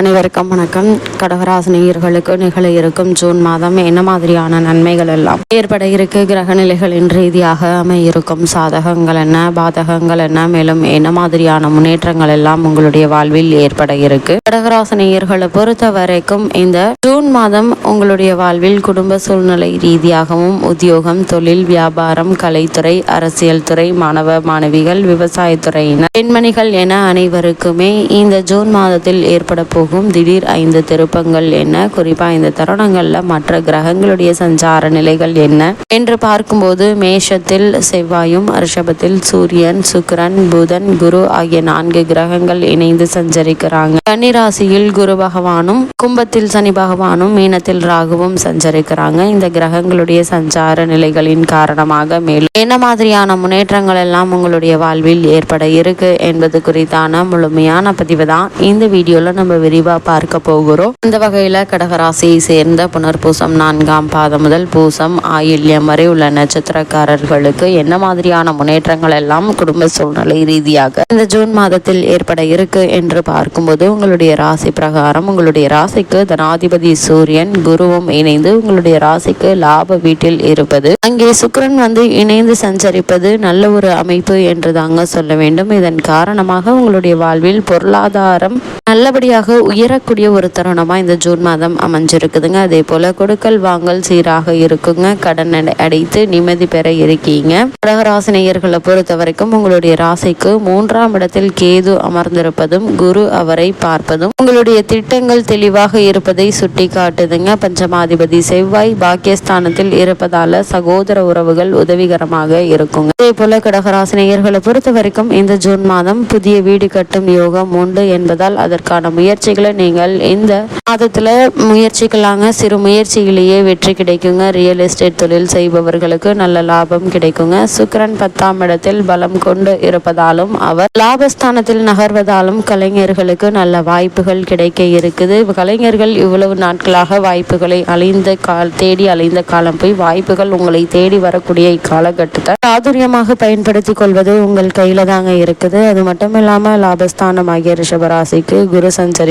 அனைவருக்கும் வணக்கம். கடகராசினியர்களுக்கு நிகழ இருக்கும் ஜூன் மாதம் என்ன மாதிரியான நன்மைகள் எல்லாம்? ஏற்பட இருக்கு. கிரக நிலைகளின் ரீதியாக அமையிருக்கும் சாதகங்கள் என்ன? பாதகங்கள் என்ன? மேலும் என்ன மாதிரியான முன்னேற்றங்கள் எல்லாம் உங்களுடைய வாழ்வில் ஏற்பட இருக்கு? கடகராசினியர்களை பொறுத்த வரைக்கும் இந்த ஜூன் மாதம் உங்களுடைய வாழ்வில் குடும்ப சூழ்நிலை ரீதியாகவும் உத்தியோகம் தொழில் வியாபாரம் கலைத்துறை அரசியல் துறை மாணவ மாணவிகள் விவசாயத்துறையினர் பெண்மணிகள் என அனைவருக்குமே இந்த ஜூன் மாதத்தில் ஏற்பட போகும் திடீர் ஐந்து திருப்பங்கள் என்ன? குறிப்பா இந்த தருணங்கள்ல மற்ற கிரகங்களுடைய சஞ்சார நிலைகள் என்ன? என்று பார்க்கும்போது மேஷத்தில் செவ்வாயும் ரிஷபத்தில் சூரியன் சுக்கரன் புதன் குரு ஆகிய நான்கு கிரகங்கள் இணைந்து சஞ்சரிக்கிறாங்க. கன்னிராசியில் குரு பகவானும் கும்பத்தில் சனி பகவானும் மீனத்தில் ராகுவும் சஞ்சரிக்கிறாங்க. இந்த கிரகங்களுடைய சஞ்சார நிலைகளின் காரணமாக மேலும் என்ன மாதிரியான முன்னேற்றங்கள் எல்லாம் உங்களுடைய வாழ்வில் ஏற்பட இருக்கு என்பது குறித்தான முழுமையான பதிவு தான். இந்த வீடியோல நம்ம விரிவா பார்க்க போகிறோம். இந்த வகையில கடகராசியை சேர்ந்த புனர்பூசம் நான்காம் பாதம் முதல் பூசம் ஆயில்யம் வரை உள்ள நட்சத்திரக்காரர்களுக்கு என்ன மாதிரியான முன்னேற்றங்கள் எல்லாம் குடும்ப சூழ்நிலை ரீதியாக இந்த ஜூன் மாதத்தில் ஏற்பட இருக்கு என்று பார்க்கும்போது உங்களுடைய ராசி பிரகாரம் உங்களுடைய ராசிக்கு தனாதிபதி சூரியன் குருவும் இணைந்து உங்களுடைய ராசிக்கு லாப வீட்டில் இருப்பது அங்கே சுக்கரன் வந்து இணைந்து சஞ்சரிப்பது நல்ல ஒரு அமைப்பு என்று தாங்க சொல்ல வேண்டும். இதன் காரணமாக உங்களுடைய வாழ்வில் பொருளாதாரம் நல்லபடியாக உயரக்கூடிய ஒரு தருணமாக இந்த ஜூன் மாதம் அமைஞ்சிருக்குதுங்க. அதே போல் கொடுக்கல் வாங்கல் சீராக இருக்குங்க. கடன் அடைத்து நிம்மதி பெற இருக்கீங்க. கடகராசினியர்களை பொறுத்த வரைக்கும் உங்களுடைய ராசிக்கு மூன்றாம் இடத்தில் கேது அமர்ந்திருப்பதும் குரு அவரை பார்ப்பதும் உங்களுடைய திட்டங்கள் தெளிவாக இருப்பதை சுட்டி காட்டுதுங்க பஞ்சமாதிபதி செவ்வாய் பாக்கியஸ்தானத்தில் இருப்பதால சகோதர உறவுகள் உதவிகரமாக இருக்குங்க. அதே போல கடகராசினியர்களை பொறுத்த வரைக்கும் இந்த ஜூன் மாதம் புதிய வீடு கட்டும் யோகம் உண்டு என்பதால் அதற்கான முயற்சி முயற்சிகளை நீங்கள் இந்த மாதத்தில் முயற்சிக்கலாங்க. சிறு முயற்சியிலேயே வெற்றி கிடைக்குங்க. ரியல் எஸ்டேட் தொழில் செய்பவர்களுக்கு நல்ல லாபம் கிடைக்குங்க. சுக்கரன் பத்தாம் இடத்தில் பலம் கொண்டு இருப்பதாலும் அவர் லாபஸ்தானத்தில் நகர்வதாலும் கலைஞர்களுக்கு நல்ல வாய்ப்புகள் கிடைக்க இருக்குது. கலைஞர்கள் இவ்வளவு நாட்களாக வாய்ப்புகளை அழிந்த கால் தேடி அலைந்த காலம் போய் வாய்ப்புகள் உங்களை தேடி வரக்கூடிய இக்காலகட்டத்தை சாதுரியமாக பயன்படுத்தி கொள்வது உங்கள் கையில தாங்க இருக்குது. அது மட்டும் இல்லாம லாபஸ்தானமாகிய ரிஷபராசிக்கு குரு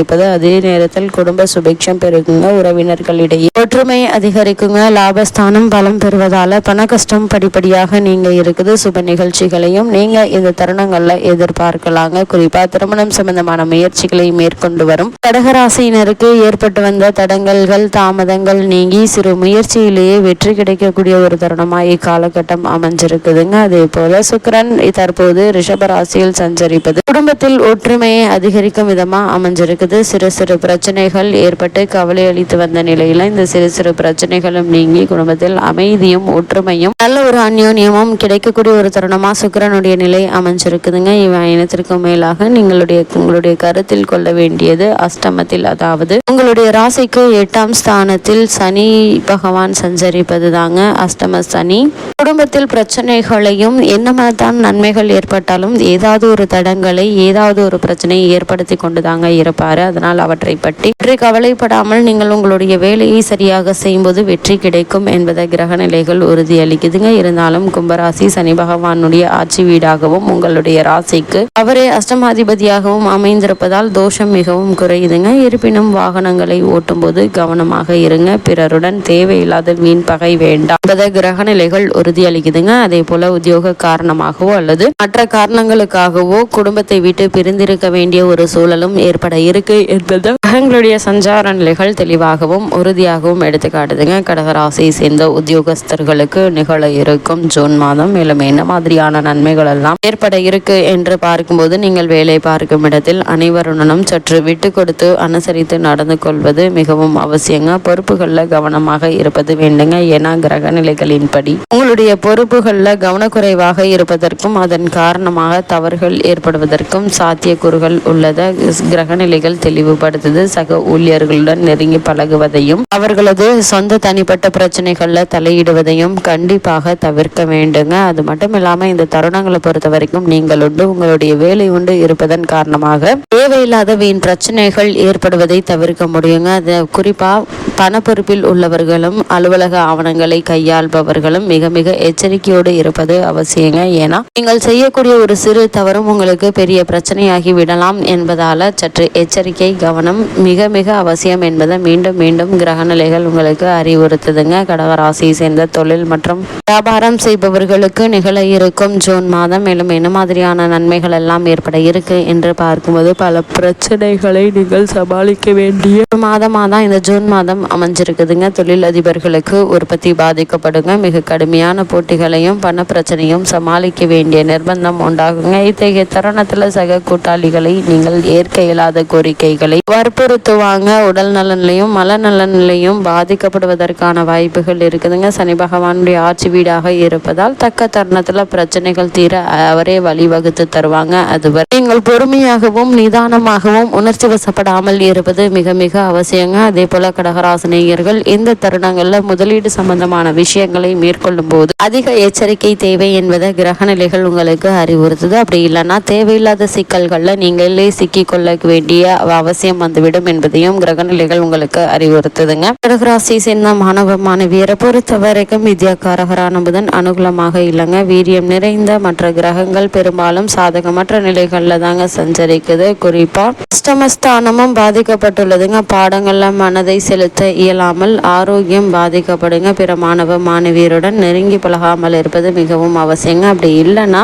இருப்பது அதே நேரத்தில் குடும்ப சுபிக்ஷம் பெருகுங்க உறவினர்களிடையே ஒற்றுமை அதிகரிக்குங்க. லாபஸ்தானம் பலம் பெறுவதால பண கஷ்டம் படிப்படியாக நீங்க இருக்குது. சுப நிகழ்ச்சிகளையும் நீங்க இந்த தருணங்கள்ல எதிர்பார்க்கலாங்க. குறிப்பா திருமணம் சம்பந்தமான முயற்சிகளை மேற்கொண்டு வரும். கடகராசியினருக்கு ஏற்பட்டு வந்த தடங்கல்கள் தாமதங்கள் நீங்கி சிறு முயற்சியிலேயே வெற்றி கிடைக்கக்கூடிய ஒரு தருணமா இக்காலகட்டம் அமைஞ்சிருக்குதுங்க. அதே போல சுக்கரன் தற்போது ரிஷபராசியில் சஞ்சரிப்பது. குடும்பத்தில் ஒற்றுமையை அதிகரிக்கும் விதமா அமைஞ்சிருக்குது. சிறு சிறு பிரச்சனைகள் ஏற்பட்டு கவலை அளித்து வந்த நிலையில இந்த சிறு சிறு பிரச்சனைகளும் நீங்கி குடும்பத்தில் அமைதியும் ஒற்றுமையும் நல்ல ஒரு அந்யோன்யமும் கிடைக்கக்கூடிய ஒரு தருணமா சுக்கிரனுடைய நிலை அமைஞ்சிருக்குதுங்க. இவன் இனத்திற்கும் மேலாக நீங்களுடைய உங்களுடைய கருத்தில் கொள்ள வேண்டியது அஷ்டமத்தில். அதாவது உங்களுடைய ராசிக்கு எட்டாம் ஸ்தானத்தில் சனி பகவான் சஞ்சரிப்பது தாங்க அஷ்டம சனி. குடும்பத்தில் பிரச்சனைகளையும் என்னமாதான் நன்மைகள் ஏற்பட்டாலும் ஏதாவது ஒரு தடங்களை ஏதாவது ஒரு பிரச்சனையை ஏற்படுத்தி கொண்டு தாங்க இருப்பாரு. அதனால் அவற்றை பற்றி பற்றி கவலைப்படாமல் நீங்கள் உங்களுடைய வேலையை சரியாக செய்யும்போது வெற்றி கிடைக்கும் என்பதை கிரக நிலைகள் உறுதியளிக்குதுங்க. இருந்தாலும் கும்பராசி சனி பகவானுடைய ஆட்சி வீடாகவும் உங்களுடைய ராசிக்கு அவரே அஷ்டமாதிபதியாகவும் அமைந்திருப்பதால் தோஷம் மிகவும் குறையுதுங்க. இருப்பினும் வாகனங்களை ஓட்டும்போது கவனமாக இருங்க. பிறருடன் தேவையில்லாத வீண் பகை வேண்டாம் என்பதை கிரக நிலைகள் உறுதியளிக்குதுங்க. அதே போல உத்தியோக காரணமாகவோ அல்லது மற்ற காரணங்களுக்காகவோ குடும்பத்தை விட்டு பிரிந்திருக்க வேண்டிய ஒரு சூழலும் ஏற்பட இருக்கு. என்பது கிரகங்களுடைய சஞ்சார நிலைகள் தெளிவாகவும் உறுதியாகவும் எடுத்துக்காட்டுதுங்க. கடகராசியை சேர்ந்த உத்தியோகஸ்தர்களுக்கு நிகழ இருக்கும் ஜூன் மாதம் மேலும் என்ன மாதிரியான நன்மைகள் எல்லாம் ஏற்பட இருக்கு என்று பார்க்கும்போது நீங்கள் வேலை பார்க்கும் இடத்தில் அனைவருடனும் சற்று விட்டு கொடுத்து அனுசரித்து நடந்து கொள்வது மிகவும் அவசியங்க. பொறுப்புகளில் கவனமாக இருப்பது வேண்டுங்க. ஏன்னா கிரக நிலைகளின்படி உங்களுடைய பொறுப்புகளில் கவனக்குறைவாக இருப்பதற்கும் அதன் காரணமாக தவறுகள் ஏற்படுவதற்கும் சாத்தியக்கூறுகள் உள்ளத கிரகநிலைகள் தெளிவுபடுத்துது. சக ஊழியர்களுடன் நெருங்கி பழகுவதையும் அவர்களது சொந்த தனிப்பட்ட பிரச்சனைகள்ல தலையிடுவதையும் கண்டிப்பாக தவிர்க்க வேண்டுங்க. அது மட்டும் இல்லாம இந்த தருணங்களை பொறுத்த வரைக்கும் நீங்கள் உண்டு உங்களுடைய வேலை உண்டு இருப்பதன் காரணமாக தேவையில்லாத வீண் பிரச்சனைகள் ஏற்படுவதை தவிர்க்க முடியுங்க. அது குறிப்பா பண பொறுப்பில் உள்ளவர்களும் அலுவலக ஆவணங்களை கையாள்பவர்களும் மிக மிக எச்சரிக்கையோடு இருப்பது அவசியங்க. ஏன்னா நீங்கள் செய்யக்கூடிய ஒரு சிறு தவறும் உங்களுக்கு பெரிய பிரச்சனையாகி விடலாம் என்பதால சற்று எச்சரிக்கை எச்சரிக்கை கவனம் மிக மிக அவசியம் என்பதை மீண்டும் மீண்டும் கிரகநிலைகள் உங்களுக்கு அறிவுறுத்துதுங்க. கடகராசியை சேர்ந்த தொழில் மற்றும் வியாபாரம் செய்பவர்களுக்கு நிகழ இருக்கும் ஜூன் மாதம். மேலும் என்ன மாதிரியான நன்மைகள் எல்லாம் ஏற்பட இருக்கு என்று பார்க்கும்போது பல பிரச்சனைகளை நீங்கள் சமாளிக்க வேண்டிய ஒரு மாதமாக தான் இந்த ஜூன் மாதம் அமைஞ்சிருக்குதுங்க. தொழில் அதிபர்களுக்கு உற்பத்தி பாதிக்கப்படுங்க. மிக கடுமையான போட்டிகளையும் பண பிரச்சனையும் சமாளிக்க வேண்டிய நிர்பந்தம் உண்டாகுங்க. இத்தகைய தருணத்தில் சக கூட்டாளிகளை நீங்கள் ஏற்க இயலாத கோரிக்கை நடவடிக்கைகளை வற்புறுத்துவாங்க. உடல் நலன்லையும் மல நலனிலையும் பாதிக்கப்படுவதற்கான வாய்ப்புகள் இருக்குதுங்க. சனி பகவானுடைய ஆட்சி வீடாக இருப்பதால் தக்க தருணத்தில் பிரச்சனைகள் தீர அவரே வழிவகுத்து தருவாங்க. அதுவரை நீங்கள் பொறுமையாகவும் நிதானமாகவும் உணர்ச்சி வசப்படாமல் இருப்பது மிக மிக அவசியங்க. அதே போல கடகராசினியர்கள் இந்த தருணங்களில் முதலீடு சம்பந்தமான விஷயங்களை மேற்கொள்ளும் போது அதிக எச்சரிக்கை தேவை என்பதை கிரக நிலைகள் உங்களுக்கு அறிவுறுத்துது. அப்படி இல்லைன்னா தேவையில்லாத சிக்கல்களில் நீங்களே சிக்கிக்கொள்ள வேண்டிய அவசியம் வந்துவிடும் என்பதையும் கிரக நிலைகள் உங்களுக்கு அறிவுறுத்துதுங்க. கடகராசி சேர்ந்த மாணவ மாணவியரை பொறுத்த வரைக்கும் வித்யாக்காரகரான புதன் அனுகூலமாக இல்லைங்க. வீரியம் நிறைந்த மற்ற கிரகங்கள் பெரும்பாலும் சாதகமற்ற நிலைகள்ல தாங்க சஞ்சரிக்குது. குறிப்பா அஷ்டமஸ்தானமும் பாதிக்கப்பட்டுள்ளதுங்க. பாடங்கள்ல மனதை செலுத்த இயலாமல் ஆரோக்கியம் பாதிக்கப்படுங்க. பிற மாணவ மாணவியருடன் நெருங்கி பழகாமல் இருப்பது மிகவும் அவசியங்க. அப்படி இல்லைன்னா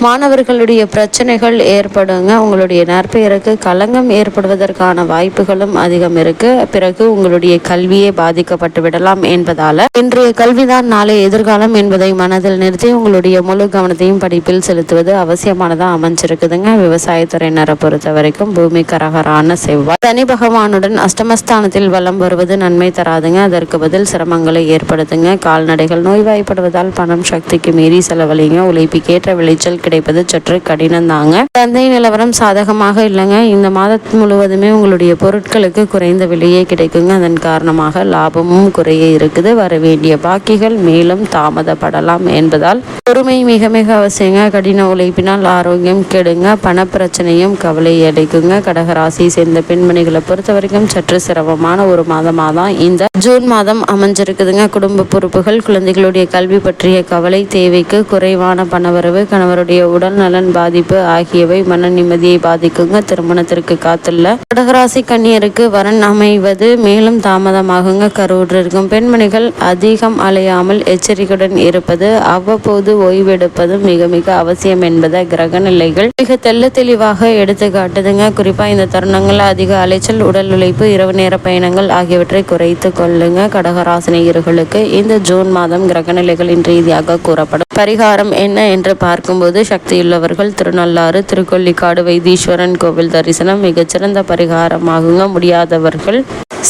மாணவர்களுடைய பிரச்சனைகள் ஏற்படுங்க. உங்களுடைய நற்பெயருக்கு களங்கம் ஏற்படுவதற்கான வாய்ப்புகளும் அதிகம் இருக்கு. பிறகு உங்களுடைய கல்வியே பாதிக்கப்பட்டு விடலாம் என்பதால. இன்றைய கல்விதான் நாளை எதிர்காலம் என்பதை மனதில் நிறுத்தி உங்களுடைய முழு கவனத்தையும் படிப்பில் செலுத்துவது அவசியமானதா அமைஞ்சிருக்குதுங்க. விவசாயத்துறையினரை பொறுத்த வரைக்கும் பூமி கரகரான செவ்வாய். சனி பகவானுடன் அஷ்டமஸ்தானத்தில் வலம் வருவது நன்மை தராதுங்க. அதற்கு பதில் சிரமங்களை ஏற்படுத்துங்க. கால்நடைகள் நோய்வாய்ப்படுவதால் பணம் சக்திக்கு மீறி செலவழிங்க. உழைப்புக்கேற்ற விளைச்சல் கிடைப்பது சற்று கடினம் தாங்க சந்தை நிலவரம் சாதகமாக இல்லைங்க. இந்த மாதம் முழுவதுமே உங்களுடைய பொருட்களுக்கு குறைந்த விலையே கிடைக்குங்க. அதன் காரணமாக லாபமும் குறைய இருக்குது. வர வேண்டிய பாக்கிகள் மேலும் தாமதப்படலாம் என்பதால் பொறுமை மிக மிக அவசியங்க. கடின உழைப்பினால் ஆரோக்கியம் கெடுங்க. பணப்பிரச்சனையும் கவலை அடைக்குங்க. கடகராசி சேர்ந்த பெண்மணிகளை பொறுத்த வரைக்கும் சற்று சிரமமான ஒரு மாதமாக தான் இந்த ஜூன் மாதம் அமைஞ்சிருக்குதுங்க. குடும்ப பொறுப்புகள் குழந்தைகளுடைய கல்வி பற்றிய கவலை தேவைக்கு குறைவான பணவரவு கணவருடைய உடல் நலன் பாதிப்பு ஆகியவை மன நிம்மதியை பாதிக்குங்க. திருமணத்திற்கு காத்துள்ள கடகராசி கண்ணியருக்கு வரன் அமைவது மேலும் தாமதமாகுங்க. கருவுற்று இருக்கும் பெண்மணிகள் அதிகம் அலையாமல் எச்சரிக்கையுடன் இருப்பது அவ்வப்போது ஓய்வெடுப்பதும் மிக மிக அவசியம் என்பதை கிரக நிலைகள் மிக தெல்ல தெளிவாக எடுத்து காட்டுதுங்க. குறிப்பா இந்த தருணங்கள்ல அதிக அலைச்சல் உடல் உழைப்பு இரவு நேர பயணங்கள் ஆகியவற்றை குறைத்து கொள்ளுங்க. கடகராசினியர்களுக்கு இந்த ஜூன் மாதம் கிரக நிலைகளின் ரீதியாக கூறப்படும். பரிகாரம் என்ன என்று பார்க்கும்போது சக்தியுள்ளவர்கள் திருநள்ளாறு திருக்கொல்லிக்காடு வைத்தீஸ்வரன் கோவில் தரிசனம் மிகச்சிறந்த பரிகாரமாகுங்க. முடியாதவர்கள்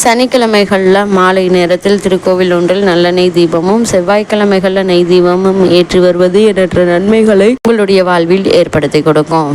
சனிக்கிழமைகளில் மாலை நேரத்தில் திருக்கோவில் ஒன்றில் நெய் தீபமும் செவ்வாய்க்கிழமைகளில் நெய் தீபமும் ஏற்றி வருவது எண்ணற்ற நன்மைகளை உங்களுடைய வாழ்வில் ஏற்படுத்தி கொடுக்கும்.